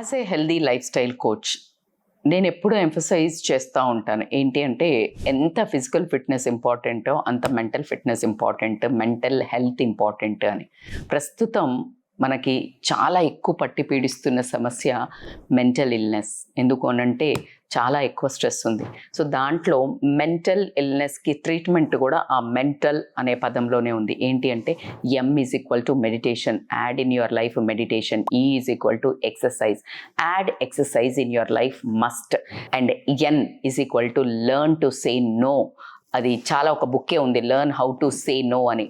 As a healthy life style coach నేను ఎప్పుడూ emphasize చేస్తూ ఉంటాను. ఏంటి అంటే ఎంత ఫిజికల్ ఫిట్నెస్ ఇంపార్టెంటో అంత mental fitness important mental health important అని. ప్రస్తుతం మనకి చాలా ఎక్కువ పట్టి పీడిస్తున్న సమస్య మెంటల్ ఇల్నెస్ ఎందుకు అనంటే చాలా ఎక్కువ స్ట్రెస్ ఉంది. సో దాంట్లో మెంటల్ ఇల్నెస్కి ట్రీట్మెంట్ కూడా ఆ మెంటల్ అనే పదంలోనే ఉంది. ఏంటి అంటే M is equal to meditation add in your life meditation E is equal to exercise add exercise in your life must and N is equal to learn to say no అది చాలా ఒక బుక్కే ఉంది. Learn how to say no అని.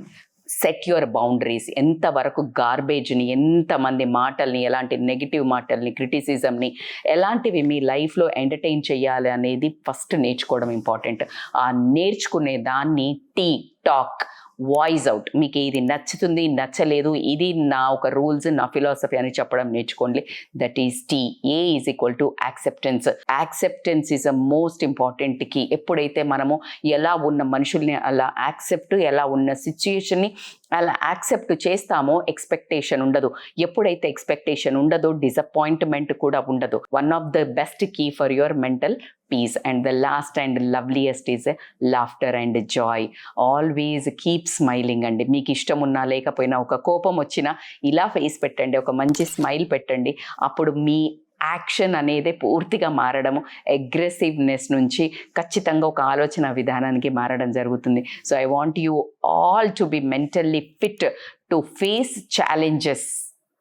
Set your boundaries ఎంతవరకు గార్బేజ్ని ఎంతమంది మాటల్ని ఎలాంటి నెగిటివ్ మాటల్ని క్రిటిసిజంని ఎలాంటివి మీ లైఫ్లో ఎంటర్టైన్ చేయాలి అనేది ఫస్ట్ నేర్చుకోవడం ఇంపార్టెంట్ ఆ నేర్చుకునే దాన్ని టీ టాక్ వాయిస్ అవుట్ మీకు ఇది నచ్చుతుంది నచ్చలేదు ఇది నా ఒక రూల్స్ నా ఫిలాసఫీ అని చెప్పడం నేర్చుకోండి. That is T A is equal to acceptance acceptance is a most ఇంపార్టెంట్కి ఎప్పుడైతే మనము ఎలా ఉన్న మనుషుల్ని అలా యాక్సెప్ట్ ఎలా ఉన్న సిచ్యుయేషన్ని అలా యాక్సెప్ట్ చేస్తామో ఎక్స్పెక్టేషన్ ఉండదు. ఎప్పుడైతే ఎక్స్పెక్టేషన్ ఉండదో డిసప్పాయింట్మెంట్ కూడా ఉండదు. One of the best key for your mental peace and the last and loveliest is laughter and joy always keep smiling అండి. మీకు ఇష్టం ఉన్నా లేకపోయినా ఒక కోపం వచ్చినా ఇలా ఫేస్ పెట్టండి. ఒక మంచి స్మైల్ పెట్టండి. అప్పుడు మీ యాక్షన్ అనేది పూర్తిగా మారడము. అగ్రెసివ్నెస్ నుంచి ఖచ్చితంగా ఒక ఆలోచన విధానానికి మారడం జరుగుతుంది. So I want you all to be mentally fit to face challenges